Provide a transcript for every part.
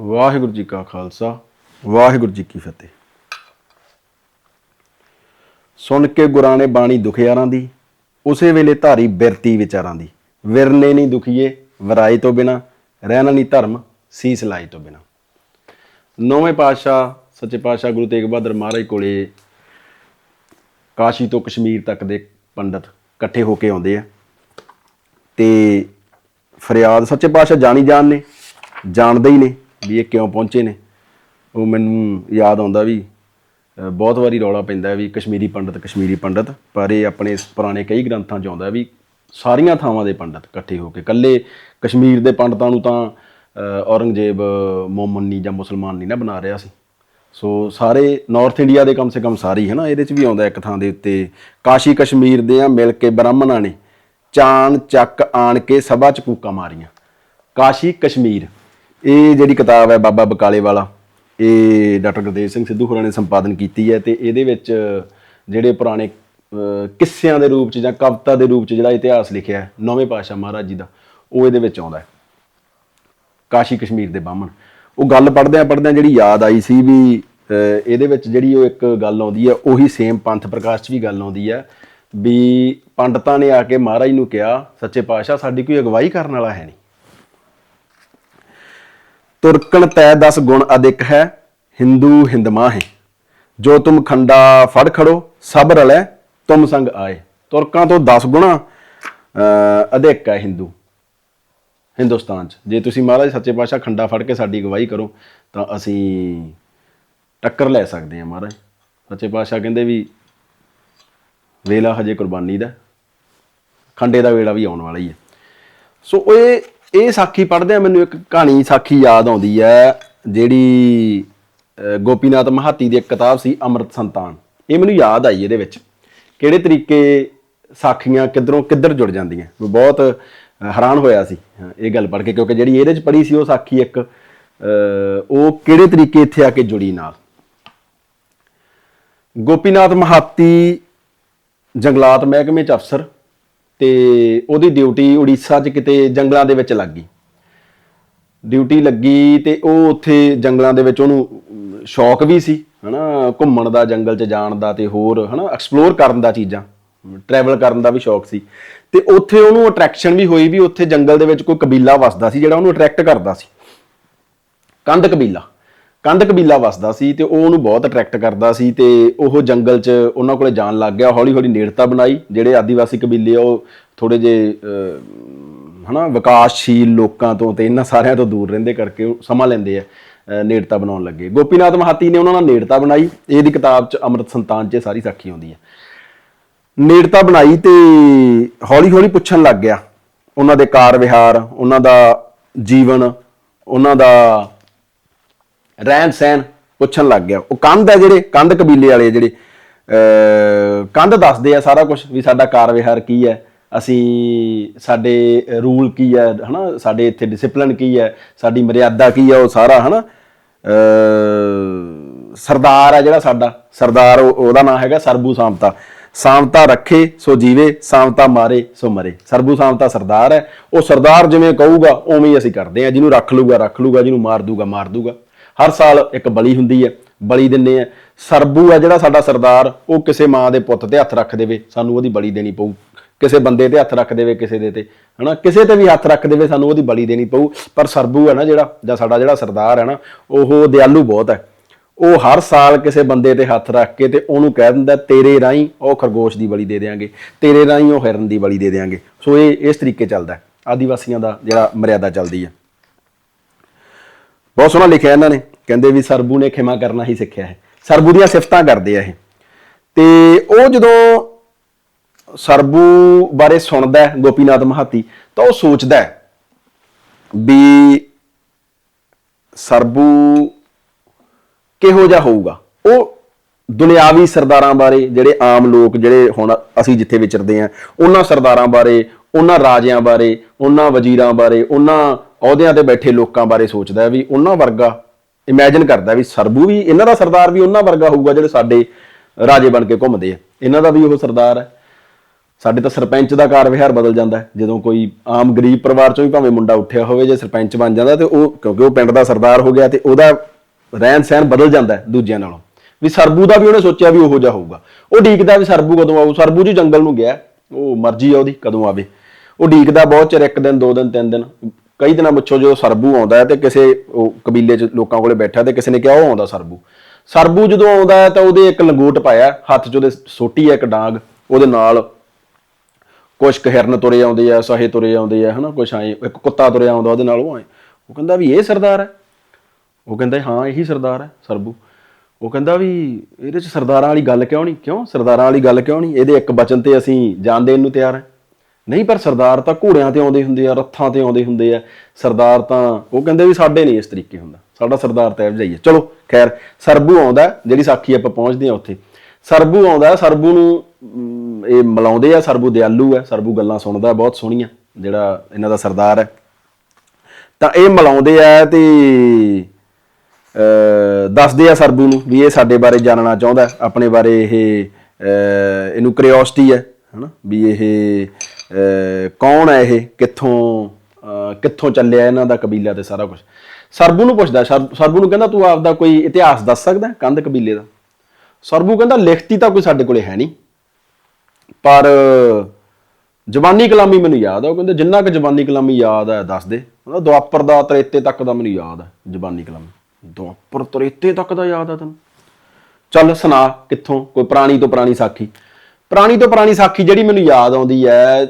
ਵਾਹਿਗੁਰੂ ਜੀ ਕਾ ਖਾਲਸਾ, ਵਾਹਿਗੁਰੂ ਜੀ ਕੀ ਫਤਿਹ। ਸੁਣ ਕੇ ਗੁਰਾਂ ਨੇ ਬਾਣੀ ਦੁਖਿਆਰਾਂ ਦੀ, ਉਸੇ ਵੇਲੇ ਧਾਰੀ ਬਿਰਤੀ ਵਿਚਾਰਾਂ ਦੀ। ਵਿਰਨੇ ਨਹੀਂ ਦੁਖੀਏ ਵਰਾਈ ਤੋਂ ਬਿਨਾ, ਰਹਿਣਾ ਨਹੀਂ ਧਰਮ, ਸੀਸ ਲਾਈ ਤੋਂ ਬਿਨਾ। ਨੌਵੇਂ ਪਾਤਸ਼ਾਹ, ਸੱਚੇ ਪਾਤਸ਼ਾਹ ਗੁਰੂ ਤੇਗ ਬਹਾਦਰ ਮਹਾਰਾਜ ਕੋਲੇ ਕਾਸ਼ੀ ਤੋਂ ਕਸ਼ਮੀਰ ਤੱਕ ਦੇ ਪੰਡਤ ਇਕੱਠੇ ਹੋ ਕੇ ਆਉਂਦੇ ਆ। ਤੇ ਫਰਿਆਦ ਸੱਚੇ ਪਾਤਸ਼ਾਹ ਜਾਣੀ ਜਾਣ ਨੇ, ਜਾਣਦੇ ਹੀ ਨੇ। ਵੀ ਇਹ ਕਿਉਂ ਪਹੁੰਚੇ ਨੇ? ਉਹ ਮੈਨੂੰ ਯਾਦ ਆਉਂਦਾ ਵੀ ਬਹੁਤ ਵਾਰੀ ਰੌਲਾ ਪੈਂਦਾ ਵੀ ਕਸ਼ਮੀਰੀ ਪੰਡਤ ਕਸ਼ਮੀਰੀ ਪੰਡਤ, ਪਰ ਇਹ ਆਪਣੇ ਪੁਰਾਣੇ ਕਈ ਗ੍ਰੰਥਾਂ 'ਚ ਆਉਂਦਾ ਵੀ ਸਾਰੀਆਂ ਥਾਵਾਂ ਦੇ ਪੰਡਤ ਇਕੱਠੇ ਹੋ ਕੇ। ਇਕੱਲੇ ਕਸ਼ਮੀਰ ਦੇ ਪੰਡਤਾਂ ਨੂੰ ਤਾਂ ਔਰੰਗਜ਼ੇਬ, ਮੋਮਨ ਨਹੀਂ ਜਾਂ ਮੁਸਲਮਾਨ ਨਹੀਂ ਨਾ ਬਣਾ ਰਿਹਾ ਸੀ। ਸੋ ਸਾਰੇ ਨਾਰਥ ਇੰਡੀਆ ਦੇ ਕਮ ਸੇ ਕਮ ਸਾਰੀ ਹੈ ਨਾ ਇਹਦੇ 'ਚ ਵੀ ਆਉਂਦਾ ਇੱਕ ਥਾਂ ਦੇ ਉੱਤੇ, ਕਾਸ਼ੀ ਕਸ਼ਮੀਰ ਦੇ ਆ, ਮਿਲ ਕੇ ਬ੍ਰਾਹਮਣਾਂ ਨੇ, ਚਾਨ ਚੱਕ ਆਣ ਕੇ ਸਭਾ ਚ ਕੂਕਾਂ ਮਾਰੀਆਂ। ਕਾਸ਼ੀ ਕਸ਼ਮੀਰ। ਇਹ ਜਿਹੜੀ ਕਿਤਾਬ ਹੈ ਬਾਬਾ ਬਕਾਲੇ ਵਾਲਾ, ਇਹ ਡਾਕਟਰ ਗੁਰਦੇਵ ਸਿੰਘ ਸਿੱਧੂ ਹੋਰਾਂ ਨੇ ਸੰਪਾਦਨ ਕੀਤੀ ਹੈ ਤੇ ਇਹਦੇ ਵਿੱਚ ਜਿਹੜੇ ਪੁਰਾਣੇ ਕਿੱਸਿਆਂ ਦੇ ਰੂਪ ਚ ਜਾਂ ਕਵਿਤਾ ਦੇ ਰੂਪ ਚ ਜਿਹੜਾ ਇਤਿਹਾਸ ਲਿਖਿਆ ਹੈ, ਨੌਵੇਂ ਪਾਤਸ਼ਾਹ ਮਹਾਰਾਜ ਜੀ ਦਾ, ਉਹ ਇਹਦੇ ਵਿੱਚ ਆਉਂਦਾ ਹੈ। ਕਾਸ਼ੀ ਕਸ਼ਮੀਰ ਦੇ ਬਾਹਮਣ। ਉਹ ਗੱਲ ਪੜਦਿਆਂ ਪੜਦਿਆਂ ਜਿਹੜੀ ਯਾਦ ਆਈ ਸੀ ਵੀ ਇਹਦੇ ਵਿੱਚ ਜਿਹੜੀ ਉਹ ਇੱਕ ਗੱਲ ਆਉਂਦੀ ਹੈ, ਉਹੀ ਸੇਮ ਪੰਥ ਪ੍ਰਕਾਸ਼ 'ਚ ਵੀ ਗੱਲ ਆਉਂਦੀ ਹੈ ਵੀ ਪੰਡਤਾਂ ਨੇ ਆ ਕੇ ਮਹਾਰਾਜ ਨੂੰ ਕਿਹਾ, ਸੱਚੇ ਪਾਤਸ਼ਾਹ ਸਾਡੀ ਕੋਈ ਅਗਵਾਈ ਕਰਨ ਵਾਲਾ ਹੈ ਨਹੀਂ। ਤੁਰਕਣ ਤੈ 10 ਗੁਣ ਅਧਿਕ ਹੈ ਹਿੰਦੂ ਹਿੰਦਮਾ ਹੈ ਜੋ ਤੁਮ ਖੰਡਾ ਫੜ ਖੜੋ ਸਭ ਰਲੇ ਤੁਮ ਸੰਗ ਆਏ। ਤੁਰਕਾਂ ਤੋਂ 10 ਗੁਣਾ ਅਹ, ਅਧਿਕ ਹੈ ਹਿੰਦੂ। ਹਿੰਦੁਸਤਾਨ 'ਚ। ਜੇ ਤੁਸੀਂ ਮਹਾਰਾਜ ਸੱਚੇ ਪਾਤਸ਼ਾਹ ਖੰਡਾ ਫੜ ਕੇ ਸਾਡੀ ਅਗਵਾਈ ਕਰੋ ਤਾਂ ਅਸੀਂ ਟੱਕਰ ਲੈ ਸਕਦੇ ਹਾਂ ਮਹਾਰਾਜ। ਸੱਚੇ ਪਾਤਸ਼ਾਹ ਕਹਿੰਦੇ ਵੀ ਵੇਲਾ ਹਜੇ ਕੁਰਬਾਨੀ ਦਾ ਖੰਡੇ ਦਾ ਵੇਲਾ ਵੀ ਆਉਣ ਵਾਲਾ ਹੀ ਹੈ। ਸੋ ਇਹ ਇਹ ਸਾਖੀ ਪੜ੍ਹਦੇ ਆ ਮੈਨੂੰ ਇੱਕ ਕਹਾਣੀ ਸਾਖੀ ਯਾਦ ਆਉਂਦੀ ਹੈ, ਜਿਹੜੀ ਗੋਪੀਨਾਥ ਮਹਾਤੀ ਦੀ ਇੱਕ ਕਿਤਾਬ ਸੀ, ਅੰਮ੍ਰਿਤ ਸੰਤਾਨ। ਇਹ ਮੈਨੂੰ ਯਾਦ ਆਈ ਇਹਦੇ ਵਿੱਚ। ਕਿਹੜੇ ਤਰੀਕੇ ਸਾਖੀਆਂ ਕਿੱਧਰੋਂ ਕਿੱਧਰ ਜੁੜ ਜਾਂਦੀਆਂ? ਮੈਂ ਬਹੁਤ ਹੈਰਾਨ ਹੋਇਆ ਸੀ ਇਹ ਗੱਲ ਪੜ੍ਹ ਕੇ, ਕਿਉਂਕਿ ਜਿਹੜੀ ਇਹਦੇ ਚ ਪੜ੍ਹੀ ਸੀ ਉਹ ਸਾਖੀ ਇੱਕ ਉਹ ਕਿਹੜੇ ਤਰੀਕੇ ਇੱਥੇ ਆ ਕੇ ਜੁੜੀ ਨਾਲ? ਗੋਪੀਨਾਥ ਮਹਾਤੀ ਜੰਗਲਾਤ ਮਹਿਕਮੇ ਚ ਅਫਸਰ ਤੇ ਉਹਦੀ ਡਿਊਟੀ ਉੜੀਸਾ 'ਚ ਕਿਤੇ ਜੰਗਲਾਂ ਦੇ ਵਿੱਚ ਲੱਗ ਗਈ। ਡਿਊਟੀ ਲੱਗੀ ਤੇ ਉਹ ਉੱਥੇ ਜੰਗਲਾਂ ਦੇ ਵਿੱਚ ਉਹਨੂੰ ਸ਼ੌਕ ਵੀ ਸੀ, ਹਨਾ, ਘੁੰਮਣ ਦਾ, ਜੰਗਲ 'ਚ ਜਾਣ ਦਾ ਤੇ ਹੋਰ, ਹਨਾ ਐਕਸਪਲੋਰ ਕਰਨ ਦਾ ਚੀਜ਼ਾਂ ਟਰੈਵਲ ਕਰਨ ਦਾ ਵੀ ਸ਼ੌਕ ਸੀ। ਤੇ ਉੱਥੇ ਉਹਨੂੰ ਅਟਰੈਕਸ਼ਨ ਵੀ ਹੋਈ ਵੀ ਉੱਥੇ ਜੰਗਲ ਦੇ ਵਿੱਚ ਕੋਈ ਕਬੀਲਾ ਵਸਦਾ ਸੀ ਜਿਹੜਾ ਉਹਨੂੰ ਅਟਰੈਕਟ ਕਰਦਾ ਸੀ। ਕੰਧ ਕਬੀਲਾ। ਕੰਧ ਕਬੀਲਾ ਵਸਦਾ ਸੀ ਤੇ ਉਹ ਉਹਨੂੰ ਬਹੁਤ ਅਟਰੈਕਟ ਕਰਦਾ ਸੀ ਤੇ ਉਹ ਜੰਗਲ 'ਚ ਉਹਨਾਂ ਕੋਲੇ ਜਾਣ ਲੱਗ ਗਿਆ ਹੌਲੀ ਹੌਲੀ ਨੇੜਤਾ ਬਣਾਈ, ਜਿਹੜੇ ਆਦੀਵਾਸੀ ਕਬੀਲੇ ਆ, ਉਹ ਥੋੜੇ ਜੇ ਹਨਾ, ਵਿਕਾਸਸ਼ੀਲ ਲੋਕਾਂ ਤੋਂ ਤੇ ਇਹਨਾਂ ਸਾਰਿਆਂ ਤੋਂ ਦੂਰ ਰਹਿੰਦੇ ਕਰਕੇ ਉਹ ਸਮਾਂ ਲੈਂਦੇ ਆ ਨੇੜਤਾ ਬਣਾਉਣ ਲੱਗੇ। ਗੋਪੀਨਾਥ ਮਹਾਤੀ ਨੇ ਉਹਨਾਂ ਨਾਲ ਨੇੜਤਾ ਬਣਾਈ ਇਹਦੀ ਕਿਤਾਬ 'ਚ ਅੰਮ੍ਰਿਤ ਸੰਤਾਨ 'ਚ ਇਹ ਸਾਰੀ ਸਾਖੀ ਆਉਂਦੀ ਹੈ ਨੇੜਤਾ ਬਣਾਈ ਤੇ ਹੌਲੀ ਹੌਲੀ ਪੁੱਛਣ ਲੱਗ ਗਿਆ। ਉਹਨਾਂ ਦੇ ਕਾਰ ਵਿਹਾਰ, ਉਹਨਾਂ ਦਾ ਜੀਵਨ, ਉਹਨਾਂ ਦਾ ਰਹਿਣ ਸਹਿਣ ਪੁੱਛਣ ਲੱਗ ਗਿਆ। ਉਹ ਕੰਧ ਹੈ ਜਿਹੜੇ, ਕੰਧ ਕਬੀਲੇ ਵਾਲੇ ਜਿਹੜੇ ਕੰਧ ਦੱਸਦੇ ਆ ਸਾਰਾ ਕੁਝ ਵੀ ਸਾਡਾ ਕਾਰ ਵਿਹਾਰ ਕੀ ਹੈ, ਅਸੀਂ ਸਾਡੇ ਰੂਲ ਕੀ ਹੈ, ਹਨਾ, ਸਾਡੇ ਇੱਥੇ ਡਿਸਪਲਿਨ ਕੀ ਹੈ, ਸਾਡੀ ਮਰਿਆਦਾ ਕੀ ਹੈ, ਉਹ ਸਾਰਾ, ਹਨਾ, ਅਹ ਸਰਦਾਰ ਹੈ ਜਿਹੜਾ ਸਾਡਾ, ਸਰਦਾਰ ਉਹਦਾ ਨਾਮ ਹੈਗਾ ਸਰਬੂ ਸਾਮਤਾ ਸਾਮਤਾ ਰੱਖੇ ਸੋ ਜੀਵੇ ਸਾਮਤਾ ਮਾਰੇ ਸੋ ਮਰੇ। ਸਰਬੂ ਸਾਮਤਾ ਸਰਦਾਰ ਹੈ, ਉਹ ਸਰਦਾਰ ਜਿਵੇਂ ਕਹੂਗਾ, ਉਵੇਂ ਹੀ ਅਸੀਂ ਕਰਦੇ ਆ ਜਿਹਨੂੰ ਰੱਖ ਲੂਗਾ ਰੱਖ ਲੂਗਾ, ਜਿਹਨੂੰ ਮਾਰ ਦੂਗਾ ਮਾਰ ਦੂਗਾ। ਹਰ ਸਾਲ ਇੱਕ ਬਲੀ ਹੁੰਦੀ ਹੈ, ਬਲੀ ਦਿੰਨੇ ਆ ਸਰਬੂ ਹੈ ਜਿਹੜਾ ਸਾਡਾ ਸਰਦਾਰ, ਉਹ ਕਿਸੇ ਮਾਂ ਦੇ ਪੁੱਤ ਤੇ ਹੱਥ ਰੱਖ ਦੇਵੇ, ਸਾਨੂੰ ਉਹਦੀ ਬਲੀ ਦੇਣੀ ਪਊ। ਕਿਸੇ ਬੰਦੇ ਤੇ ਹੱਥ ਰੱਖ ਦੇਵੇ, ਕਿਸੇ ਦੇ ਤੇ, ਹਨਾ? ਕਿਸੇ ਤੇ ਵੀ ਹੱਥ ਰੱਖ ਦੇਵੇ, ਸਾਨੂੰ ਉਹਦੀ ਬਲੀ ਦੇਣੀ ਪਊ। ਪਰ ਸਰਬੂ ਹੈ ਨਾ ਜਿਹੜਾ, ਜਾਂ ਸਾਡਾ ਜਿਹੜਾ ਸਰਦਾਰ ਹੈ ਨਾ, ਉਹ ਦਿਆਲੂ ਬਹੁਤ ਹੈ। ਉਹ ਹਰ ਸਾਲ ਕਿਸੇ ਬੰਦੇ ਤੇ ਹੱਥ ਰੱਖ ਕੇ ਤੇ ਉਹਨੂੰ ਕਹਿ ਦਿੰਦਾ, ਤੇਰੇ ਰਾਹੀਂ ਉਹ ਖਰਗੋਸ਼ ਦੀ ਬਲੀ ਦੇ ਦੇਾਂਗੇ ਤੇਰੇ ਰਾਹੀਂ ਉਹ ਹਿਰਨ ਦੀ ਬਲੀ ਦੇ ਦੇਾਂਗੇ ਸੋ ਇਹ ਇਸ ਤਰੀਕੇ ਚੱਲਦਾ ਹੈ। ਆਦੀਵਾਸੀਆਂ ਦਾ ਜਿਹੜਾ ਮਰਿਆਦਾ ਚੱਲਦੀ ਹੈ। ਬਹੁਤ ਸੋਹਣਾ ਲਿਖਿਆ ਇਹਨਾਂ ਨੇ। ਕਹਿੰਦੇ ਵੀ ਸਰਬੂ ਨੇ ਖਿਮਾ ਕਰਨਾ ਹੀ ਸਿੱਖਿਆ ਹੈ। ਸਰਬੂ ਦੀਆਂ ਸਿਫਤਾਂ ਕਰਦੇ ਆ ਇਹ। ਤੇ ਉਹ ਜਦੋਂ ਸਰਬੂ ਬਾਰੇ ਸੁਣਦਾ ਹੈ ਗੋਪੀਨਾਥ ਮਹਾਤੀ, ਤਾਂ ਉਹ ਸੋਚਦਾ ਹੈ ਵੀ ਸਰਬੂ ਕਿਹੋ ਜਿਹਾ ਹੋਊਗਾ। ਉਹ ਦੁਨਿਆਵੀ ਸਰਦਾਰਾਂ ਬਾਰੇ ਜਿਹੜੇ ਆਮ ਲੋਕ, ਜਿਹੜੇ ਹੁਣ ਅਸੀਂ ਜਿੱਥੇ ਵਿਚਰਦੇ ਆ ਉਹਨਾਂ ਸਰਦਾਰਾਂ ਬਾਰੇ, ਉਹਨਾਂ ਰਾਜਿਆਂ ਬਾਰੇ, ਉਹਨਾਂ ਵਜ਼ੀਰਾਂ ਬਾਰੇ, ਉਹਨਾਂ ਅਹੁਦਿਆਂ ਤੇ ਬੈਠੇ ਲੋਕਾਂ ਬਾਰੇ ਸੋਚਦਾ ਹੈ ਵੀ ਉਹਨਾਂ ਵਰਗਾ ਇਮੇਜਿਨ ਕਰਦਾ ਵੀ ਸਰਬੂ ਵੀ, ਇਹਨਾਂ ਦਾ ਸਰਦਾਰ ਵੀ ਉਹਨਾਂ ਵਰਗਾ ਹੋਊਗਾ ਜਿਹੜੇ ਸਾਡੇ ਰਾਜੇ ਬਣ ਕੇ ਘੁੰਮਦੇ ਆ। ਇਹਨਾਂ ਦਾ ਵੀ ਉਹ ਸਰਦਾਰ ਹੈ। ਸਾਡੇ ਤਾਂ ਸਰਪੰਚ ਦਾ ਕਾਰ ਵਿਹਾਰ ਬਦਲ ਜਾਂਦਾ ਜਦੋਂ ਕੋਈ ਆਮ ਗਰੀਬ ਪਰਿਵਾਰ ਚੋਂ ਵੀ ਭਾਵੇਂ ਮੁੰਡਾ ਉੱਠਿਆ ਹੋਵੇ, ਜੇ ਸਰਪੰਚ ਬਣ ਜਾਂਦਾ ਤੇ ਉਹ, ਕਿਉਂਕਿ ਉਹ ਪਿੰਡ ਦਾ ਸਰਦਾਰ ਹੋ ਗਿਆ ਤੇ ਉਹਦਾ ਰਹਿਣ ਸਹਿਣ ਬਦਲ ਜਾਂਦਾ ਦੂਜਿਆਂ ਨਾਲੋਂ। ਵੀ ਸਰਬੂ ਦਾ ਵੀ ਉਹਨੇ ਸੋਚਿਆ ਵੀ ਉਹੋ ਜਿਹਾ ਹੋਊਗਾ। ਉਹ ਡੀਕਦਾ ਵੀ ਸਰਬੂ ਕਦੋਂ ਆਊ, ਸਰਬੂ ਜੀ ਜੰਗਲ ਨੂੰ ਗਿਆ, ਉਹ ਮਰਜ਼ੀ ਆ ਉਹਦੀ, ਕਦੋਂ ਆਵੇ। ਉਹ ਡੀਕਦਾ ਬਹੁਤ ਚਿਰ, ਇੱਕ ਦਿਨ, ਦੋ ਦਿਨ, ਤਿੰਨ ਦਿਨ। ਕਈ ਦਿਨਾਂ ਪਿੱਛੋਂ ਜਦੋਂ ਸਰਬੂ ਆਉਂਦਾ ਹੈ ਤੇ ਕਿਸੇ ਉਹ ਕਬੀਲੇ 'ਚ ਲੋਕਾਂ ਕੋਲੇ ਬੈਠਾ ਤੇ ਕਿਸੇ ਨੇ ਕਿਹਾ ਉਹ ਆਉਂਦਾ ਸਰਬੂ। ਸਰਬੂ ਜਦੋਂ ਆਉਂਦਾ ਹੈ ਤਾਂ ਉਹਦੇ ਇੱਕ ਲੰਗੋਟ ਪਾਇਆ, ਹੱਥ 'ਚ ਉਹਦੇ ਸੋਟੀ ਹੈ ਇੱਕ ਡਾਂਗ, ਉਹਦੇ ਨਾਲ ਕੁਛ ਕੁ ਹਿਰਨ ਤੁਰੇ ਆਉਂਦੇ ਆ, ਸਹੇ ਤੁਰੇ ਆਉਂਦੇ ਆ, ਹਨਾ, ਕੁਛ ਆਏ ਇੱਕ ਕੁੱਤਾ ਤੁਰਿਆ ਆਉਂਦਾ ਉਹਦੇ ਨਾਲ ਉਹ ਆਏ ਉਹ ਕਹਿੰਦਾ ਵੀ ਇਹ ਸਰਦਾਰ ਹੈ। ਉਹ ਕਹਿੰਦਾ ਹਾਂ, ਇਹੀ ਸਰਦਾਰ ਹੈ ਸਰਬੂ। ਉਹ ਕਹਿੰਦਾ ਵੀ ਇਹਦੇ ਚ ਸਰਦਾਰਾਂ ਵਾਲੀ ਗੱਲ ਕਿਉਂ ਨਹੀਂ? ਕਿਉਂ? ਸਰਦਾਰਾਂ ਵਾਲੀ ਗੱਲ ਕਿਉਂ ਨਹੀਂ? ਇਹਦੇ ਇੱਕ ਬਚਨ ਤੇ ਅਸੀਂ ਜਾਨ ਦੇਣ ਨੂੰ ਤਿਆਰ ਹਾਂ। ਨਹੀਂ ਪਰ ਸਰਦਾਰ ਤਾਂ ਘੋੜਿਆਂ ਤੇ ਆਉਂਦੇ ਹੁੰਦੇ ਆ ਰੱਥਾਂ ਤੇ ਆਉਂਦੇ ਹੁੰਦੇ ਆ। ਸਰਦਾਰ ਤਾਂ ਉਹ ਕਹਿੰਦੇ ਵੀ ਸਾਡੇ ਨਹੀਂ ਇਸ ਤਰੀਕੇ ਹੁੰਦਾ। ਸਾਡਾ ਸਰਦਾਰ ਤਾਂ ਇਹ ਜਾਈਏ ਚਲੋ ਖੈਰ ਸਰਬੂ ਆਉਂਦਾ ਜਿਹੜੀ ਸਾਖੀ ਆਪਾਂ ਪਹੁੰਚਦੇ ਆ ਉੱਥੇ। ਸਰਬੂ ਆਉਂਦਾ ਸਰਬੂ ਨੂੰ ਇਹ ਮਿਲਾਉਂਦੇ ਆ ਸਰਬੂ ਦਿਆਲੂ ਹੈ ਸਰਬੂ ਗੱਲਾਂ ਸੁਣਦਾ ਬਹੁਤ ਸੋਹਣੀਆਂ ਜਿਹੜਾ ਇਹਨਾਂ ਦਾ ਸਰਦਾਰ ਹੈ ਤਾਂ ਇਹ ਮਿਲਾਉਂਦੇ ਆ ਤੇ ਅਹ, ਦੱਸਦੇ ਆ ਸਰਬੂ ਨੂੰ ਵੀ ਇਹ ਸਾਡੇ ਬਾਰੇ ਜਾਣਨਾ ਚਾਹੁੰਦਾ ਆਪਣੇ ਬਾਰੇ ਇਹ ਇਹਨੂੰ ਕਿਉਰਿਓਸਿਟੀ ਹੈ ਹਨਾ? ਵੀ ਇਹ ਕੌਣ ਹੈ ਇਹ? ਕਿੱਥੋਂ ਕਿੱਥੋਂ ਚੱਲਿਆ ਇਹਨਾਂ ਦਾ ਕਬੀਲਾ ਤੇ ਸਾਰਾ ਕੁਝ ਸਰਬੂ ਨੂੰ ਪੁੱਛਦਾ, ਸਰ- ਸਰਬੂ ਨੂੰ ਕਹਿੰਦਾ, ਤੂੰ ਆਪਦਾ ਕੋਈ ਇਤਿਹਾਸ ਦੱਸ ਸਕਦਾ ਕੰਧ ਕਬੀਲੇ ਦਾ? ਸਰਬੂ ਕਹਿੰਦਾ, ਲਿਖਤੀ ਤਾਂ ਕੋਈ ਸਾਡੇ ਕੋਲੇ ਹੈ ਨਹੀਂ। ਪਰ ਜ਼ਬਾਨੀ ਕਲਾਮੀ ਮੈਨੂੰ ਯਾਦ ਆ। ਉਹ ਕਹਿੰਦੇ, ਜਿੰਨਾ ਕੁ ਜ਼ਬਾਨੀ ਕਲਾਮੀ ਯਾਦ ਹੈ ਦੱਸ ਦੇ। ਉਹਦਾ ਦੁਆਪਰ ਦਾ ਤ੍ਰੇਤੇ ਤੱਕ ਦਾ ਮੈਨੂੰ ਯਾਦ ਹੈ ਜ਼ਬਾਨੀ ਕਲਾਮੀ। ਦੁਆਪਰ ਤ੍ਰੇਤੇ ਤੱਕ ਦਾ ਯਾਦ ਆ ਤੈਨੂੰ? ਚੱਲ ਸੁਣਾ, ਕਿੱਥੋਂ? ਕੋਈ ਪੁਰਾਣੀ ਤੋਂ ਪੁਰਾਣੀ ਸਾਖੀ। ਪੁਰਾਣੀ ਤੋਂ ਪੁਰਾਣੀ ਸਾਖੀ ਜਿਹੜੀ ਮੈਨੂੰ ਯਾਦ ਆਉਂਦੀ ਹੈ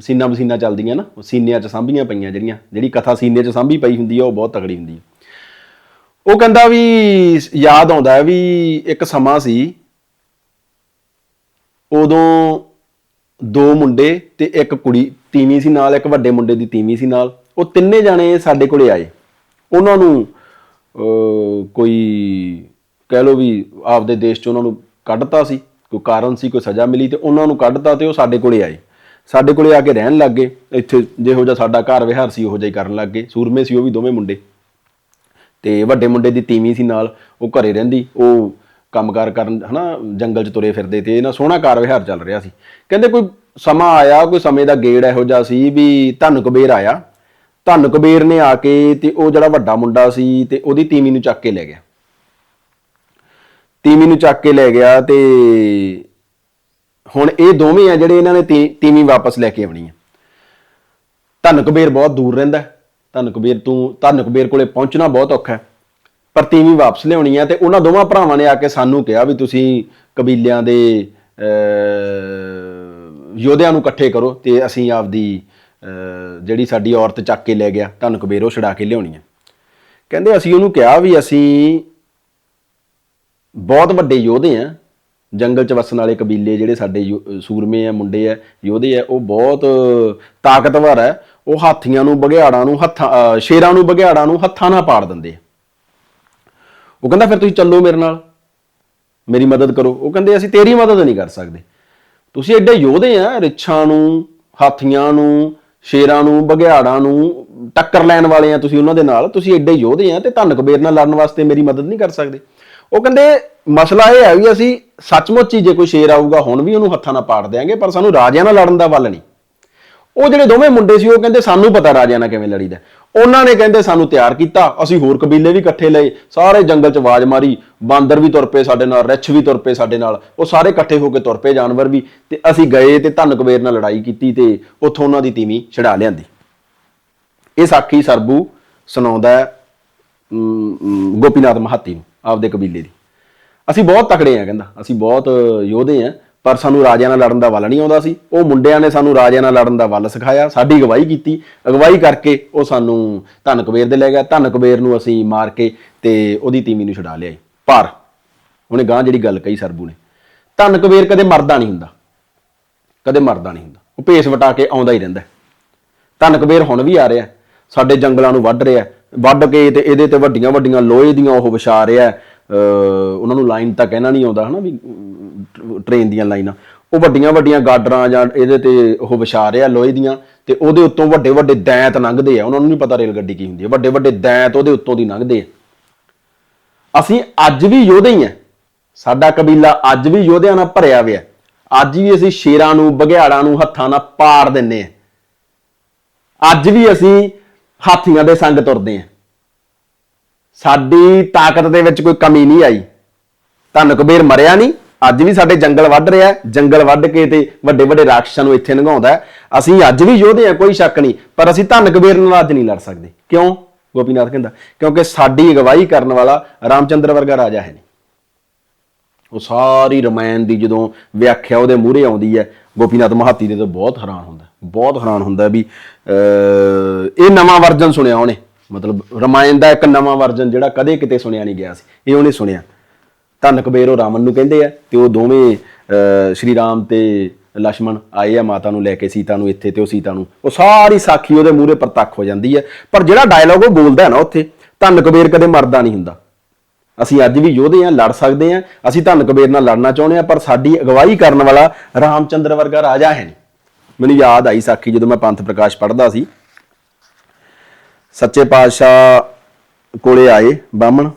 ਸੀਨਾ ਬਸੀਨਾ ਚੱਲਦੀਆਂ ਨਾ ਉਹ ਸੀਨਿਆਂ 'ਚ ਸਾਂਭੀਆਂ ਪਈਆਂ ਜਿਹੜੀਆਂ ਜਿਹੜੀ ਕਥਾ ਸੀਨੇ 'ਚ ਸਾਂਭੀ ਪਈ ਹੁੰਦੀ ਹੈ ਉਹ ਬਹੁਤ ਤਕੜੀ ਹੁੰਦੀ ਹੈ ਉਹ ਕਹਿੰਦਾ ਵੀ ਯਾਦ ਆਉਂਦਾ ਹੈ ਵੀ ਇੱਕ ਸਮਾਂ ਸੀ ਉਦੋਂ ਦੋ ਮੁੰਡੇ ਤੇ ਇੱਕ ਕੁੜੀ ਤੀਵੀਂ ਸੀ ਨਾਲ ਇੱਕ ਵੱਡੇ ਮੁੰਡੇ ਦੀ ਤੀਵੀਂ ਸੀ ਨਾਲ ਉਹ ਤਿੰਨੇ ਜਾਣੇ ਸਾਡੇ ਕੋਲੇ ਆਏ। ਉਹਨਾਂ ਨੂੰ ਅਹ, ਕੋਈ ਕਹਿ ਲੋ ਵੀ ਆਪਦੇ ਦੇਸ਼ 'ਚ ਉਹਨਾਂ ਨੂੰ ਕੱਢਤਾ ਸੀ ਕੋਈ ਕਾਰਨ ਸੀ ਕੋਈ ਸਜ਼ਾ ਮਿਲੀ ਤੇ ਉਹਨਾਂ ਨੂੰ ਕੱਢਤਾ ਤੇ ਉਹ ਸਾਡੇ ਕੋਲੇ ਆਏ। ਸਾਡੇ ਕੋਲੇ ਆ ਕੇ ਰਹਿਣ ਲੱਗ ਗਏ। ਇੱਥੇ ਜਿਹੋ ਜਿਹਾ ਸਾਡਾ ਘਰ ਵਿਹਾਰ ਸੀ, ਉਹੋ ਜਿਹਾ ਹੀ ਕਰਨ ਲੱਗ ਗਏ। ਸੂਰਮੇ ਸੀ, ਉਹ ਵੀ ਦੋਵੇਂ ਮੁੰਡੇ। ਤੇ ਵੱਡੇ ਮੁੰਡੇ ਦੀ ਤੀਵੀਂ ਸੀ ਨਾਲ, ਉਹ ਘਰੇ ਰਹਿੰਦੀ। ਉਹ ਕੰਮਕਾਰ ਕਰਨ, ਹਨਾ, ਜੰਗਲ 'ਚ ਤੁਰੇ ਫਿਰਦੇ ਤੇ ਇਹਨਾਂ ਸੋਹਣਾ ਕਾਰ ਵਿਹਾਰ ਚੱਲ ਰਿਹਾ ਸੀ। ਕਹਿੰਦੇ ਕੋਈ ਸਮਾਂ ਆਇਆ, ਕੋਈ ਸਮੇਂ ਦਾ ਗੇੜ ਇਹੋ ਜਿਹਾ ਸੀ ਵੀ ਧੰਨ ਕਬੀਰ ਆਇਆ। ਧੰਨ ਕਬੀਰ ਨੇ ਆ ਕੇ ਤੇ ਉਹ ਜਿਹੜਾ ਵੱਡਾ ਮੁੰਡਾ ਸੀ ਤੇ ਉਹਦੀ ਤੀਵੀਂ ਨੂੰ ਚੱਕ ਕੇ ਲੈ ਗਿਆ। ਤੀਵੀਂ ਨੂੰ ਚੱਕ ਕੇ ਲੈ ਗਿਆ ਤੇ ਹੁਣ ਇਹ ਦੋਵੇਂ ਆ ਜਿਹੜੇ ਇਹਨਾਂ ਨੇ ਤੀ- ਤੀਵੀਂ ਵਾਪਸ ਲੈ ਕੇ ਆਉਣੀ ਆ। ਧੰਨ ਕਬੀਰ ਬਹੁਤ ਦੂਰ ਰਹਿੰਦਾ ਧੰਨ ਕਬੀਰ ਤੂੰ ਧੰਨ ਕਬੀਰ ਕੋਲੇ ਪਹੁੰਚਣਾ ਬਹੁਤ ਔਖਾ ਹੈ। ਪਰ ਤੀਵੀਂ ਵਾਪਸ ਲਿਆਉਣੀ ਆ ਤੇ ਉਹਨਾਂ ਦੋਵਾਂ ਭਰਾਵਾਂ ਨੇ ਆ ਕੇ ਸਾਨੂੰ ਕਿਹਾ ਵੀ ਤੁਸੀਂ ਕਬੀਲਿਆਂ ਦੇ ਯੋਧਿਆਂ ਨੂੰ ਇਕੱਠੇ ਕਰੋ ਤੇ ਅਸੀਂ ਆਪਦੀ ਜਿਹੜੀ ਸਾਡੀ ਔਰਤ ਚੱਕ ਕੇ ਲੈ ਗਿਆ, ਧੰਨ ਕਬੀਰ ਉਹ ਛਡਾ ਕੇ ਲਿਆਉਣੀ ਆ। ਕਹਿੰਦੇ ਅਸੀਂ ਉਹਨੂੰ ਕਿਹਾ ਵੀ ਅਸੀਂ ਬਹੁਤ ਵੱਡੇ ਯੋਧੇ ਆ ਜੰਗਲ ਚ ਵਸਣ ਵਾਲੇ ਕਬੀਲੇ ਜਿਹੜੇ ਸਾਡੇ ਯੋ- ਸੂਰਮੇ ਆ, ਮੁੰਡੇ ਆ, ਯੋਧੇ ਆ, ਉਹ ਬਹੁਤ ਤਾਕਤਵਰ ਹੈ ਉਹ ਹਾਥੀਆਂ ਨੂੰ, ਬਘਿਆੜਾਂ ਨੂੰ, ਹੱਥਾਂ ਅਹ ਸ਼ੇਰਾਂ ਨੂੰ, ਬਘਿਆੜਾਂ ਨੂੰ ਹੱਥਾਂ ਨਾਲ ਪਾੜ ਦਿੰਦੇ ਆ। ਉਹ ਕਹਿੰਦਾ, ਫਿਰ ਤੁਸੀਂ ਚੱਲੋ ਮੇਰੇ ਨਾਲ। ਮੇਰੀ ਮਦਦ ਕਰੋ। ਉਹ ਕਹਿੰਦੇ, ਅਸੀਂ ਤੇਰੀ ਮਦਦ ਨਹੀਂ ਕਰ ਸਕਦੇ। ਤੁਸੀਂ ਐਡੇ ਯੋਧੇ ਆ, ਰਿੱਛਾਂ ਨੂੰ, ਹਾਥੀਆਂ ਨੂੰ, ਸ਼ੇਰਾਂ ਨੂੰ, ਬਘਿਆੜਾਂ ਨੂੰ, ਟੱਕਰ ਲੈਣ ਵਾਲੇ ਆ ਤੁਸੀਂ ਉਹਨਾਂ ਦੇ ਨਾਲ। ਤੁਸੀਂ ਐਡੇ ਯੋਧੇ ਆ ਤੇ ਧੰਨ ਕਬੀਰ ਨਾਲ ਲੜਨ ਵਾਸਤੇ ਮੇਰੀ ਮਦਦ ਨਹੀਂ ਕਰ ਸਕਦੇ। ਉਹ ਕਹਿੰਦੇ, ਮਸਲਾ ਇਹ ਹੈ ਵੀ ਅਸੀਂ ਸੱਚਮੁੱਚ ਹੀ ਜੇ ਕੋਈ ਸ਼ੇਰ ਆਊਗਾ, ਹੁਣ ਵੀ ਉਹਨੂੰ ਹੱਥਾਂ ਨਾਲ ਪਾੜ ਦੇਾਂਗੇ ਪਰ ਸਾਨੂੰ ਰਾਜਿਆਂ ਨਾਲ ਲੜਨ ਦਾ ਵੱਲ ਨਹੀਂ। ਉਹ ਜਿਹੜੇ ਦੋਵੇਂ ਮੁੰਡੇ ਸੀ, ਉਹ ਕਹਿੰਦੇ, ਸਾਨੂੰ ਪਤਾ ਰਾਜਿਆਂ ਨਾਲ ਕਿਵੇਂ ਲੜੀਦਾ ਉਹਨਾਂ ਨੇ ਕਹਿੰਦੇ, ਸਾਨੂੰ ਤਿਆਰ ਕੀਤਾ, ਅਸੀਂ ਹੋਰ ਕਬੀਲੇ ਵੀ ਇਕੱਠੇ ਲਏ, ਸਾਰੇ ਜੰਗਲ 'ਚ ਆਵਾਜ਼ ਮਾਰੀ, ਬਾਂਦਰ ਵੀ ਤੁਰ ਪਏ ਸਾਡੇ ਨਾਲ, ਰਿੱਛ ਵੀ ਤੁਰ ਪਏ ਸਾਡੇ ਨਾਲ, ਉਹ ਸਾਰੇ ਇਕੱਠੇ ਹੋ ਕੇ ਤੁਰ ਪਏ ਜਾਨਵਰ ਵੀ, ਤੇ ਅਸੀਂ ਗਏ ਤੇ ਧੰਨ ਕਬੀਰ ਨਾਲ ਲੜਾਈ ਕੀਤੀ ਤੇ ਉੱਥੋਂ ਉਹਨਾਂ ਦੀ ਤੀਵੀਂ ਛਡਾ ਲਿਆਂਦੀ। ਇਹ ਸਾਖੀ ਸਰਬੂ ਸੁਣਾਉਂਦਾ ਗੋਪੀਨਾਥ ਮਹਾਤੀ ਨੂੰ। ਆਪਦੇ ਕਬੀਲੇ ਦੀ। ਅਸੀਂ ਬਹੁਤ ਤਕੜੇ ਆ, ਕਹਿੰਦਾ। ਅਸੀਂ ਬਹੁਤ ਯੋਧੇ ਆ, ਪਰ ਸਾਨੂੰ ਰਾਜਿਆਂ ਨਾਲ ਲੜਨ ਦਾ ਵੱਲ ਨਹੀਂ ਆਉਂਦਾ ਸੀ। ਉਹ ਮੁੰਡਿਆਂ ਨੇ ਸਾਨੂੰ ਰਾਜਿਆਂ ਨਾਲ ਲੜਨ ਦਾ ਵੱਲ ਸਿਖਾਇਆ। ਸਾਡੀ ਅਗਵਾਈ ਕੀਤੀ। ਅਗਵਾਈ ਕਰਕੇ ਉਹ ਸਾਨੂੰ ਧੰਨ ਕਬੀਰ ਦੇ ਲੈ ਗਿਆ। ਧੰਨ ਕਬੀਰ ਨੂੰ ਅਸੀਂ ਮਾਰ ਕੇ ਤੇ ਉਹਦੀ ਤੀਵੀਂ ਨੂੰ ਛਡਾ ਲਿਆਏ ਪਰ। ਉਹਨੇ ਗਾਂ ਜਿਹੜੀ ਗੱਲ ਕਹੀ ਸਰਬੂ ਨੇ। ਧੰਨ ਕਬੀਰ ਕਦੇ ਮਰਦਾ ਨਹੀਂ ਹੁੰਦਾ। ਕਦੇ ਮਰਦਾ ਨਹੀਂ ਹੁੰਦਾ। ਉਹ ਭੇਸ ਵਟਾ ਕੇ ਆਉਂਦਾ ਹੀ ਰਹਿੰਦਾ। ਹੈ। ਧੰਨ ਕਬੀਰ ਹੁਣ ਵੀ ਆ ਰਿਹਾ। ਸਾਡੇ ਜੰਗਲਾਂ ਨੂੰ ਵੱਢ ਰਿਹਾ। ਵੱਢ ਕੇ ਤੇ ਇਹਦੇ ਤੇ ਵੱਡੀਆਂ ਵੱਡੀਆਂ ਲੋਹੇ ਦੀਆਂ ਉਹ ਵਿਛਾ ਰਿਹਾ ਉਹਨਾਂ ਨੂੰ ਲਾਈਨ ਤਾਂ ਕਹਿਣਾ ਨਹੀਂ ਆਉਂਦਾ ਹਨਾ ਵੀ ਟ੍ਰੇਨ ਦੀਆਂ ਲਾਈਨਾਂ। ਉਹ ਵੱਡੀਆਂ ਵੱਡੀਆਂ ਗਾਡਰਾਂ ਜਾਂ ਇਹਦੇ ਤੇ ਉਹ ਵਿਛਾ ਰਿਹਾ ਲੋਹੇ ਦੀਆਂ ਤੇ ਉਹਦੇ ਉੱਤੋਂ ਵੱਡੇ ਵੱਡੇ ਦੈਂਤ ਲੰਘਦੇ ਆ। ਉਹਨਾਂ ਨੂੰ ਨਹੀਂ ਪਤਾ ਰੇਲ ਗੱਡੀ ਕੀ ਹੁੰਦੀ ਹੈ। ਵੱਡੇ ਵੱਡੇ ਦੈਂਤ ਉਹਦੇ ਉੱਤੋਂ ਦੀ ਲੰਘਦੇ ਆ। ਅਸੀਂ ਅੱਜ ਵੀ ਯੋਧੇ ਹੀ ਆ। ਸਾਡਾ ਕਬੀਲਾ ਅੱਜ ਵੀ ਯੋਧਿਆਂ ਨਾਲ ਭਰਿਆ ਹੋਇਆ ਅੱਜ ਵੀ ਅਸੀਂ ਸ਼ੇਰਾਂ ਨੂੰ, ਬਘਿਆੜਾਂ ਨੂੰ ਹੱਥਾਂ ਨਾਲ ਪਾੜ ਦਿੰਨੇ ਆ। ਅੱਜ ਵੀ ਅਸੀਂ ਹਾਥੀਆਂ ਦੇ ਸੰਗ ਤੁਰਦੇ ਆ। ਸਾਡੀ ਤਾਕਤ ਦੇ ਵਿੱਚ ਕੋਈ ਕਮੀ ਨਹੀਂ ਆਈ। ਧੰਨ ਕਬੀਰ ਮਰਿਆ ਨਹੀਂ, ਅੱਜ ਵੀ ਸਾਡੇ ਜੰਗਲ ਵੱਢ ਰਿਹਾ ਜੰਗਲ ਵੱਢ ਕੇ ਤੇ ਵੱਡੇ ਵੱਡੇ ਰਾਖਸ਼ਾਂ ਨੂੰ ਇੱਥੇ ਲੰਘਾਉਂਦਾ ਅਸੀਂ ਅੱਜ ਵੀ ਯੋਧੇ ਆ, ਕੋਈ ਸ਼ੱਕ ਨਹੀਂ। ਪਰ ਅਸੀਂ ਧੰਨ ਕਬੀਰ ਨਾਲ ਅੱਜ ਨਹੀਂ ਲੜ ਸਕਦੇ। ਕਿਉਂ? ਗੋਪੀਨਾਥ ਕਹਿੰਦਾ, ਕਿਉਂਕਿ ਸਾਡੀ ਅਗਵਾਈ ਕਰਨ ਵਾਲਾ ਰਾਮਚੰਦਰ ਵਰਗਾ ਰਾਜਾ ਹੈ ਨਹੀਂ। ਉਹ ਸਾਰੀ ਰਮਾਇਣ ਦੀ ਜਦੋਂ ਵਿਆਖਿਆ ਉਹਦੇ ਮੂਹਰੇ ਆਉਂਦੀ ਹੈ ਗੋਪੀਨਾਥ ਮਹਾਤੀ ਦੇ ਤਾਂ ਬਹੁਤ ਹੈਰਾਨ ਹੁੰਦਾ ਬਹੁਤ ਹੈਰਾਨ ਹੁੰਦਾ ਵੀ ਇਹ ਨਵਾਂ ਵਰਜਨ ਸੁਣਿਆ ਉਹਨੇ। ਮਤਲਬ ਰਮਾਇਣ ਦਾ ਇੱਕ ਨਵਾਂ ਵਰਜਨ ਜਿਹੜਾ ਕਦੇ ਕਿਤੇ ਸੁਣਿਆ ਨਹੀਂ ਗਿਆ ਸੀ, ਇਹ ਉਹਨੇ ਸੁਣਿਆ। ਧੰਨ ਕਬੀਰ ਉਹ ਰਾਮਨ ਨੂੰ ਕਹਿੰਦੇ ਆ ਤੇ ਉਹ ਦੋਵੇਂ ਸ਼੍ਰੀ ਰਾਮ ਤੇ ਲక్ష్మణ ਆਏ ਆ ਮਾਤਾ ਨੂੰ ਲੈ ਕੇ, ਸੀਤਾ ਨੂੰ ਇੱਥੇ ਤੇ ਉਹ ਸੀਤਾ ਨੂੰ। ਉਹ ਸਾਰੀ ਸਾਖੀ ਉਹਦੇ ਮੂਹਰੇ ਪ੍ਰਤੱਖ ਹੋ ਜਾਂਦੀ ਹੈ। ਪਰ ਜਿਹੜਾ ਡਾਇਲੌਗ ਉਹ ਬੋਲਦਾ ਹੈ ਨਾ ਉੱਥੇ, ਧੰਨ ਕਬੀਰ ਕਦੇ ਮਰਦਾ ਨਹੀਂ ਹੁੰਦਾ। ਅਸੀਂ ਅੱਜ ਵੀ ਯੋਧੇ ਆ, ਲੜ ਸਕਦੇ ਆ। ਅਸੀਂ ਧੰਨ ਕਬੀਰ ਨਾਲ ਲੜਨਾ ਚਾਹੁੰਦੇ ਆ, ਪਰ ਸਾਡੀ ਅਗਵਾਈ ਕਰਨ ਵਾਲਾ ਰਾਮਚੰਦਰ ਵਰਗਾ ਰਾਜਾ ਹੈ ਨਹੀਂ। ਮੈਨੂੰ ਯਾਦ ਆਈ ਸਾਖੀ, ਜਦੋਂ ਮੈਂ ਪੰਥ ਪ੍ਰਕਾਸ਼ ਪੜ੍ਹਦਾ ਸੀ। ਸੱਚੇ ਪਾਤਸ਼ਾਹ ਕੋਲੇ ਆਏ ਬਾਹਮਣ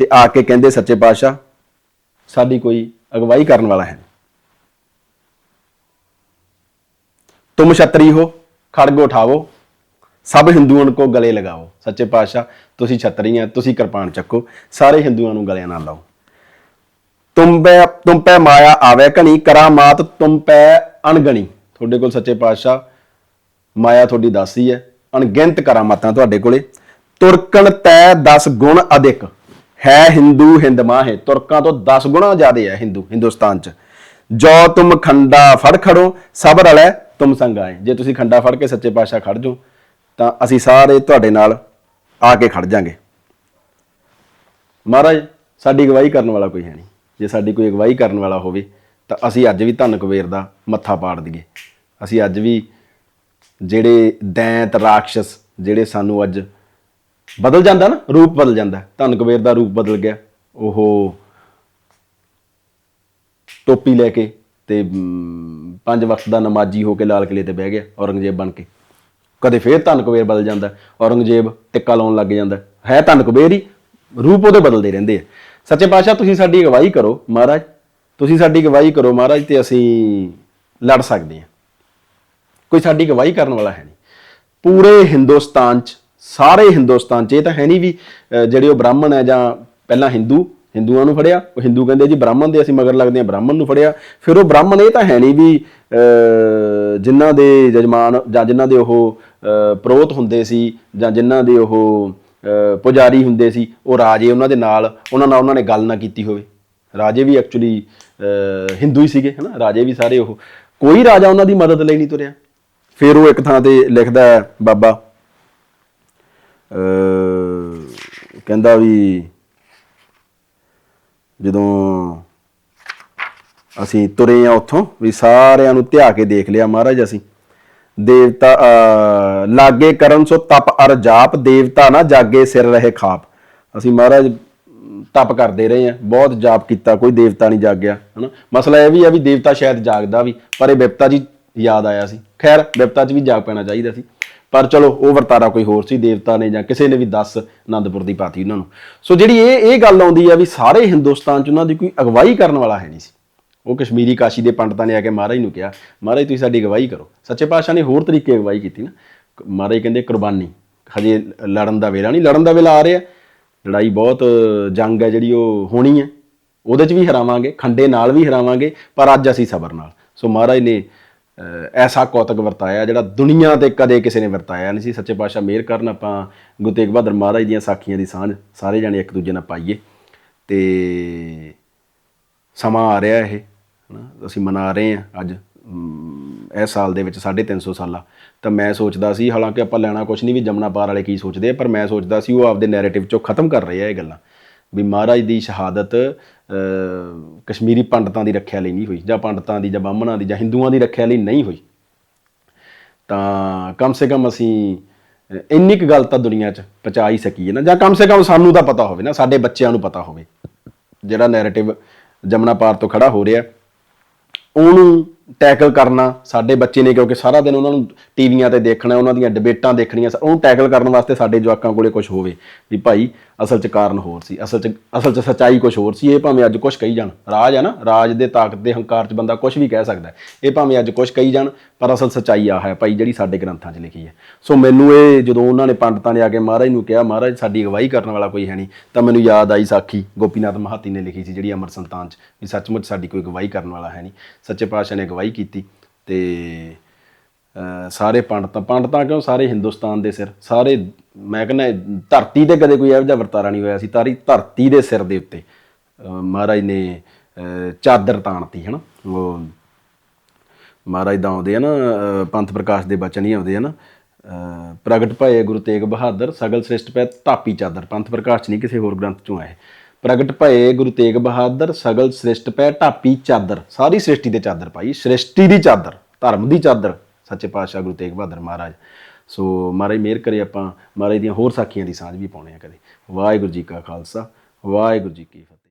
ਤੇ ਆ ਕੇ ਕਹਿੰਦੇ, ਸੱਚੇ ਪਾਤਸ਼ਾਹ, ਸਾਡੀ ਕੋਈ ਅਗਵਾਈ ਕਰਨ ਵਾਲਾ ਹੈ ਨਹੀਂ। ਤੁਮ ਛਤਰੀ ਹੋ ਖੜਗ ਉਠਾਵੋ। ਸਭ ਹਿੰਦੂਆਂ ਕੋ ਗਲੇ ਲਗਾਓ, ਸੱਚੇ ਪਾਤਸ਼ਾਹ, ਤੁਸੀਂ ਛਤਰੀ ਆ ਤੁਸੀਂ ਕਿਰਪਾਨ ਚੱਕੋ, ਸਾਰੇ ਹਿੰਦੂਆਂ ਨੂੰ ਗਲਿਆਂ ਨਾਲ ਲਾਓ। ਤੁਮ ਪੈ ਤੁਮ ਪੈ ਮਾਇਆ ਆਵੇ ਕਣੀ ਕਰਾਮਾਤ ਤੁਮ ਪੈ ਅਣਗਣੀ। ਤੁਹਾਡੇ ਕੋਲ ਸੱਚੇ ਪਾਤਸ਼ਾਹ, ਮਾਇਆ ਤੁਹਾਡੀ ਦਾਸੀ ਹੈ, ਅਣਗਿਣਤ ਕਰਾਮਾਤਾਂ ਤੁਹਾਡੇ ਕੋਲੇ। ਤੁਰਕਣ ਤੈ 10 ਗੁਣ ਅਧਿਕ, ਹੈ ਹਿੰਦੂ ਹਿੰਦਮਾ ਹੈ ਤੁਰਕਾਂ ਤੋਂ 10 ਗੁਣਾ ਜ਼ਿਆਦੇ ਹੈ ਹਿੰਦੂ, ਹਿੰਦੁਸਤਾਨ ਚ। ਜੋ ਤੁਮ ਖੰਡਾ ਫੜ ਖੜੋ, ਸਭ ਰਲੈ ਤੁਮ ਸੰਗ ਆਏ ਜੇ ਤੁਸੀਂ ਖੰਡਾ ਫੜ ਕੇ ਸੱਚੇ ਪਾਤਸ਼ਾਹ ਖੜ ਜਾਓ ਤਾਂ ਅਸੀਂ ਸਾਰੇ ਤੁਹਾਡੇ ਨਾਲ ਆ ਕੇ ਖੜ ਜਾਾਂਗੇ। ਮਹਾਰਾਜ, ਸਾਡੀ ਅਗਵਾਈ ਕਰਨ ਵਾਲਾ ਕੋਈ ਹੈ ਨਹੀਂ। ਜੇ ਸਾਡੀ ਕੋਈ ਅਗਵਾਈ ਕਰਨ ਵਾਲਾ ਹੋਵੇ, ਤਾਂ ਅਸੀਂ ਅੱਜ ਵੀ ਧੰਨ ਕੁਬੇਰ ਦਾ ਮੱਥਾ ਪਾੜ ਦਈਏ। ਅਸੀਂ ਅੱਜ ਵੀ ਜਿਹੜੇ ਦੈਂਤ ਰਾਖਸ਼ ਜਿਹੜੇ ਸਾਨੂੰ ਅੱਜ ਬਦਲ ਜਾਂਦਾ ਨਾ, ਰੂਪ ਬਦਲ ਜਾਂਦਾ, ਧੰਨ ਕੁਬੇਰ ਦਾ ਰੂਪ ਬਦਲ ਗਿਆ, ਉਹ ਟੋਪੀ ਲੈ ਕੇ ਤੇ ਪੰਜ ਵਕਤ ਦਾ ਨਮਾਜ਼ੀ ਹੋ ਕੇ ਲਾਲ ਕਿਲੇ ਤੇ ਬਹਿ ਗਿਆ, ਔਰੰਗਜ਼ੇਬ ਬਣ ਕੇ। ਕਦੇ ਫੇਰ ਧੰਨ ਕੁਬੇਰ ਬਦਲ ਜਾਂਦਾ, ਔਰੰਗਜ਼ੇਬ ਟਿੱਕਾ ਲਾਉਣ ਲੱਗ ਜਾਂਦਾ। ਹੈ ਧਨ ਕੁਬੇਰ ਹੀ, ਰੂਪ ਉਹਦੇ ਬਦਲਦੇ ਰਹਿੰਦੇ ਆ। ਸੱਚੇ ਪਾਤਸ਼ਾਹ, ਤੁਸੀਂ ਸਾਡੀ ਅਗਵਾਈ ਕਰੋ, ਮਹਾਰਾਜ। ਤੁਸੀਂ ਸਾਡੀ ਅਗਵਾਈ ਕਰੋ, ਮਹਾਰਾਜ, ਤੇ ਅਸੀਂ ਲੜ ਸਕਦੇ ਹਾਂ। ਕੋਈ ਸਾਡੀ ਅਗਵਾਈ ਕਰਨ ਵਾਲਾ ਹੈ ਨਹੀਂ। ਪੂਰੇ ਹਿੰਦੁਸਤਾਨ ਚ, ਸਾਰੇ ਹਿੰਦੁਸਤਾਨ ਚ, ਇਹ ਤਾਂ ਹੈ ਨਹੀਂ ਵੀ ਜਿਹੜੇ ਉਹ ਬ੍ਰਾਹਮਣ ਹੈ ਜਾਂ ਪਹਿਲਾਂ ਹਿੰਦੂ, ਹਿੰਦੂਆਂ ਨੂੰ ਫੜਿਆ, ਉਹ ਹਿੰਦੂ ਕਹਿੰਦੇ ਜੀ ਬ੍ਰਾਹਮਣ ਦੇ, ਅਸੀਂ ਮਗਰ ਲੱਗਦੇ ਹਾਂ, ਬ੍ਰਾਹਮਣ ਨੂੰ ਫੜਿਆ। ਫਿਰ ਉਹ ਬ੍ਰਾਹਮਣ, ਇਹ ਤਾਂ ਹੈ ਨਹੀਂ ਵੀ ਜਿਨ੍ਹਾਂ ਦੇ ਜਜਮਾਨ ਜਾਂ ਜਿਨ੍ਹਾਂ ਦੇ ਉਹ ਪ੍ਰੋਤ ਹੁੰਦੇ ਸੀ ਜਾਂ ਜਿਨ੍ਹਾਂ ਦੇ ਉਹ ਪੁਜਾਰੀ ਹੁੰਦੇ ਸੀ, ਉਹ ਰਾਜੇ ਉਹਨਾਂ ਦੇ ਨਾਲ, ਉਹਨਾਂ ਨਾਲ ਉਹਨਾਂ ਨੇ ਗੱਲ ਨਾ ਕੀਤੀ ਹੋਵੇ। ਰਾਜੇ ਵੀ ਐਕਚੁਅਲੀ ਹਿੰਦੂ ਹੀ ਸੀਗੇ, ਹਨਾ? ਰਾਜੇ ਵੀ ਸਾਰੇ ਉਹ। ਕੋਈ ਰਾਜਾ ਉਹਨਾਂ ਦੀ ਮਦਦ ਲਈ ਨਹੀਂ ਤੁਰਿਆ। ਫਿਰ ਉਹ ਇੱਕ ਥਾਂ ਤੇ ਲਿਖਦਾ ਹੈ, ਬਾਬਾ, ਅਹ, ਕਹਿੰਦਾ ਵੀ ਜਦੋਂ ਅਸੀਂ ਤੁਰੇ ਆ ਉੱਥੋਂ, ਵੀ ਸਾਰਿਆਂ ਨੂੰ ਧਿਆ ਕੇ ਦੇਖ ਲਿਆ ਮਹਾਰਾਜ ਅਸੀਂ। ਦੇਵਤਾ ਲਾਗੇ ਕਰਨ ਸੋ ਤਪ ਅਰ ਜਾਪ ਦੇਵਤਾ ਨਾ ਜਾਗੇ ਸਿਰ ਰਹੇ ਖਾਪ। ਅਸੀਂ ਮਹਾਰਾਜ ਅਮ, ਤਪ ਕਰਦੇ ਰਹੇ ਆ ਬਹੁਤ ਜਾਪ ਕੀਤਾ ਕੋਈ ਦੇਵਤਾ ਨਹੀਂ ਜਾਗਿਆ ਹਨਾ? ਮਸਲਾ ਇਹ ਵੀ ਆ ਵੀ ਦੇਵਤਾ ਸ਼ਾਇਦ ਜਾਗਦਾ ਵੀ ਪਰ ਇਹ ਬਿਪਤਾ ਜੀ ਯਾਦ ਆਇਆ ਸੀ। ਖੈਰ ਬਿਪਤਾ 'ਚ ਵੀ ਜਾਗ ਪੈਣਾ ਚਾਹੀਦਾ ਸੀ। ਪਰ ਚਲੋ ਉਹ ਵਰਤਾਰਾ ਕੋਈ ਹੋਰ ਸੀ ਦੇਵਤਾ ਨੇ ਜਾਂ ਕਿਸੇ ਨੇ ਵੀ ਦੱਸ ਆਨੰਦਪੁਰ ਦੀ ਪਾਤੀ ਉਹਨਾਂ ਨੂੰ। ਸੋ ਜਿਹੜੀ ਇਹ ਇਹ ਗੱਲ ਆਉਂਦੀ ਆ ਵੀ ਸਾਰੇ ਹਿੰਦੁਸਤਾਨ 'ਚ ਉਹਨਾਂ ਦੀ ਕੋਈ ਅਗਵਾਈ ਕਰਨ ਵਾਲਾ ਹੈ ਨਹੀਂ ਸੀ। ਉਹ ਕਸ਼ਮੀਰੀ ਕਾਸ਼ੀ ਦੇ ਪੰਡਤਾਂ ਨੇ ਆ ਕੇ ਮਹਾਰਾਜ ਨੂੰ ਕਿਹਾ, ਮਹਾਰਾਜ, ਤੁਸੀਂ ਸਾਡੀ ਅਗਵਾਈ ਕਰੋ। ਸੱਚੇ ਪਾਤਸ਼ਾਹ ਨੇ ਹੋਰ ਤਰੀਕੇ ਅਗਵਾਈ ਕੀਤੀ ਨਾ। ਮਹਾਰਾਜ ਕਹਿੰਦੇ, ਕੁਰਬਾਨੀ। ਹਜੇ ਲੜਨ ਦਾ ਵੇਲਾ ਨਹੀਂ, ਲੜਨ ਦਾ ਵੇਲਾ ਆ ਰਿਹਾ। ਲੜਾਈ ਬਹੁਤ ਜੰਗ ਹੈ ਜਿਹੜੀ ਉਹ ਹੋਣੀ ਹੈ। ਉਹਦੇ 'ਚ ਵੀ ਹਰਾਵਾਂਗੇ, ਖੰਡੇ ਨਾਲ ਵੀ ਹਰਾਵਾਂਗੇ, ਪਰ ਅੱਜ ਅਸੀਂ ਸਬਰ ਨਾਲ। ਸੋ ਮਹਾਰਾਜ ਨੇ ਐਸਾ ਕੌਤਕ ਵਰਤਾਇਆ ਜਿਹੜਾ ਦੁਨੀਆ ਤੇ ਕਦੇ ਕਿਸੇ ਨੇ ਵਰਤਾਇਆ ਨਹੀਂ ਸੀ। ਸੱਚੇ ਪਾਤਸ਼ਾਹ ਮਿਹਰ ਕਰਨ ਆਪਾਂ ਗੁਰੂ ਤੇਗ ਬਹਾਦਰ ਮਹਾਰਾਜ ਦੀਆਂ ਸਾਖੀਆਂ ਦੀ ਸਾਂਝ ਸਾਰੇ ਜਾਣੇ ਇੱਕ ਦੂਜੇ ਨਾਲ ਪਾਈਏ। ਤੇ ਸਮਾਂ ਆ ਰਿਹਾ ਇਹ। ਹਨਾ? ਅਸੀਂ ਮਨਾ ਰਹੇ ਹਾਂ ਅੱਜ। ਅਮ, ਇਸ ਸਾਲ ਦੇ ਵਿੱਚ 350 ਸਾਲਾ। ਤਾਂ ਮੈਂ ਸੋਚਦਾ ਸੀ ਹਾਲਾਂਕਿ ਆਪਾਂ ਲੈਣਾ ਕੁਝ ਨਹੀਂ ਵੀ ਜਮਨਾ ਪਾਰ ਵਾਲੇ ਕੀ ਸੋਚਦੇ ਪਰ ਮੈਂ ਸੋਚਦਾ ਸੀ ਉਹ ਆਪਦੇ ਨੈਰੇਟਿਵ ਚੋਂ ਖਤਮ ਕਰ ਰਹੇ ਆ ਇਹ ਗੱਲਾਂ। ਵੀ ਮਹਾਰਾਜ ਦੀ ਸ਼ਹਾਦਤ ਕਸ਼ਮੀਰੀ ਪੰਡਤਾਂ ਦੀ ਰੱਖਿਆ ਲਈ ਨਹੀਂ ਹੋਈ ਜਾਂ ਪੰਡਤਾਂ ਦੀ ਜਾਂ ਬਾਹਮਣਾਂ ਦੀ ਜਾਂ ਹਿੰਦੂਆਂ ਦੀ ਰੱਖਿਆ ਲਈ ਨਹੀਂ ਹੋਈ। ਤਾਂ ਕਮ ਸੇ ਕਮ ਅਸੀਂ ਇੰਨੀ ਕੁ ਗੱਲ ਤਾਂ ਦੁਨੀਆ 'ਚ ਪਹੁੰਚਾ ਹੀ ਸਕੀਏ ਨਾ ਜਾਂ ਕਮ ਸੇ ਕਮ ਸਾਨੂੰ ਤਾਂ ਪਤਾ ਹੋਵੇ ਨਾ ਸਾਡੇ ਬੱਚਿਆਂ ਨੂੰ ਪਤਾ ਹੋਵੇ। ਜਿਹੜਾ ਨੈਰੇਟਿਵ ਜਮਨਾ ਪਾਰ ਤੋਂ ਖੜਾ ਹੋ ਰਿਹਾ ਉਹਨੂੰ ਟੈਕਲ ਕਰਨਾ ਸਾਡੇ ਬੱਚੇ ਨੇ, ਕਿਉਂਕਿ ਸਾਰਾ ਦਿਨ ਉਹਨਾਂ ਨੂੰ ਟੀਵੀਆਂ ਤੇ ਦੇਖਣਾ, ਉਹਨਾਂ ਦੀਆਂ ਡਿਬੇਟਾਂ ਦੇਖਣੀਆਂ, ਉਹਨੂੰ ਟੈਕਲ ਕਰਨ ਵਾਸਤੇ ਸਾਡੇ ਜਵਾਕਾਂ ਕੋਲੇ ਕੁਝ ਹੋਵੇ। ਵੀ ਭਾਈ ਅਸਲ 'ਚ ਕਾਰਨ ਹੋਰ ਸੀ, ਅਸਲ 'ਚ ਅਸਲ 'ਚ ਸੱਚਾਈ ਕੁਝ ਹੋਰ ਸੀ, ਇਹ ਭਾਵੇਂ ਅੱਜ ਕੁਝ ਕਹੀ ਜਾਣ, ਰਾਜ ਹੈ ਨਾ, ਰਾਜ ਦੇ ਤਾਕਤ ਦੇ ਹੰਕਾਰ 'ਚ ਬੰਦਾ ਕੁਝ ਵੀ ਕਹਿ ਸਕਦਾ ਇਹ ਭਾਵੇਂ ਅੱਜ ਕੁਝ ਕਹੀ ਜਾਣ, ਪਰ ਅਸਲ ਸੱਚਾਈ ਆ ਹੈ ਭਾਈ, ਜਿਹੜੀ ਸਾਡੇ ਗ੍ਰੰਥਾਂ 'ਚ ਲਿਖੀ ਹੈ। ਸੋ ਮੈਨੂੰ ਇਹ ਜਦੋਂ ਉਹਨਾਂ ਨੇ ਪੰਡਤਾਂ ਨੇ ਆ ਕੇ ਮਹਾਰਾਜ ਨੂੰ ਕਿਹਾ, ਮਹਾਰਾਜ ਸਾਡੀ ਅਗਵਾਈ ਕਰਨ ਵਾਲਾ ਕੋਈ ਹੈ ਨਹੀਂ, ਤਾਂ ਮੈਨੂੰ ਯਾਦ ਆਈ ਸਾਖੀ ਗੋਪੀਨਾਥ ਮਹਾਤੀ ਨੇ ਲਿਖੀ ਸੀ, ਜਿਹੜੀ ਅਮਰ ਸੰਤਾਨ 'ਚ, ਵੀ ਸੱਚਮੁੱਚ ਸਾਡੀ ਕੋਈ ਅਗਵਾਈ ਕਰਨ ਵਾਲਾ ਹੈ ਨਹੀਂ। ਸੱਚੇ ਪਾਤਸ਼ਾਹ ਨੇ ਅਗਵਾਈ ਕੀਤੀ ਤੇ ਸਾਰੇ ਪੰਡਤਾਂ ਪੰਡਤਾਂ ਕਿਉਂ? ਸਾਰੇ ਹਿੰਦੁਸਤਾਨ ਦੇ ਸਿਰ। ਸਾਰੇ, ਮੈਂ ਕਹਿੰਦਾ ਧਰਤੀ ਤੇ ਕਦੇ ਕੋਈ ਇਹੋ ਜਿਹਾ ਵਰਤਾਰਾ ਨਹੀਂ ਹੋਇਆ ਸੀ। ਤਾਰੀ ਧਰਤੀ ਦੇ ਸਿਰ ਦੇ ਉੱਤੇ ਮਹਾਰਾਜ ਨੇ ਚਾਦਰ ਤਾਣਤੀ, ਹਨਾ? ਉਹ ਮਹਾਰਾਜ ਦਾ ਆਉਂਦੇ ਆ ਨਾ ਪੰਥ ਪ੍ਰਕਾਸ਼ ਦੇ ਬਚਨ ਹੀ ਆਉਂਦੇ ਆ ਨਾ ਪ੍ਰਗਟ ਭਏ ਗੁਰੂ ਤੇਗ ਬਹਾਦਰ, ਸਗਲ ਸ੍ਰਿਸ਼ਟ ਪੈ ਧਾਪੀ ਚਾਦਰ। ਪੰਥ ਪ੍ਰਕਾਸ਼ ਨਹੀਂ ਕਿਸੇ ਹੋਰ ਗ੍ਰੰਥ ਚੋਂ ਆਏ। ਪ੍ਰਗਟ ਭਏ ਗੁਰੂ ਤੇਗ ਬਹਾਦਰ, ਸਗਲ ਸ੍ਰਿਸ਼ਟ ਪੈ ਢਾਪੀ ਚਾਦਰ। ਸਾਰੀ ਸ੍ਰਿਸ਼ਟੀ ਤੇ ਚਾਦਰ ਪਾਈ। ਸ੍ਰਿਸ਼ਟੀ ਦੀ ਚਾਦਰ, ਧਰਮ ਦੀ ਚਾਦਰ। ਸੱਚੇ ਪਾਤਸ਼ਾਹ ਗੁਰੂ ਤੇਗ ਬਹਾਦਰ ਮਹਾਰਾਜ। ਸੋ ਮਹਾਰਾਜ ਮਿਹਰ ਕਰੇ ਆਪਾਂ, ਮਹਾਰਾਜ ਦੀਆਂ ਹੋਰ ਸਾਖੀਆਂ ਦੀ ਸਾਂਝ ਵੀ ਪਾਉਣੇ ਆ ਕਦੇ। ਵਾਹਿਗੁਰੂ ਜੀ ਕਾ ਖਾਲਸਾ, ਵਾਹਿਗੁਰੂ ਜੀ ਕੀ ਫਤਿਹ।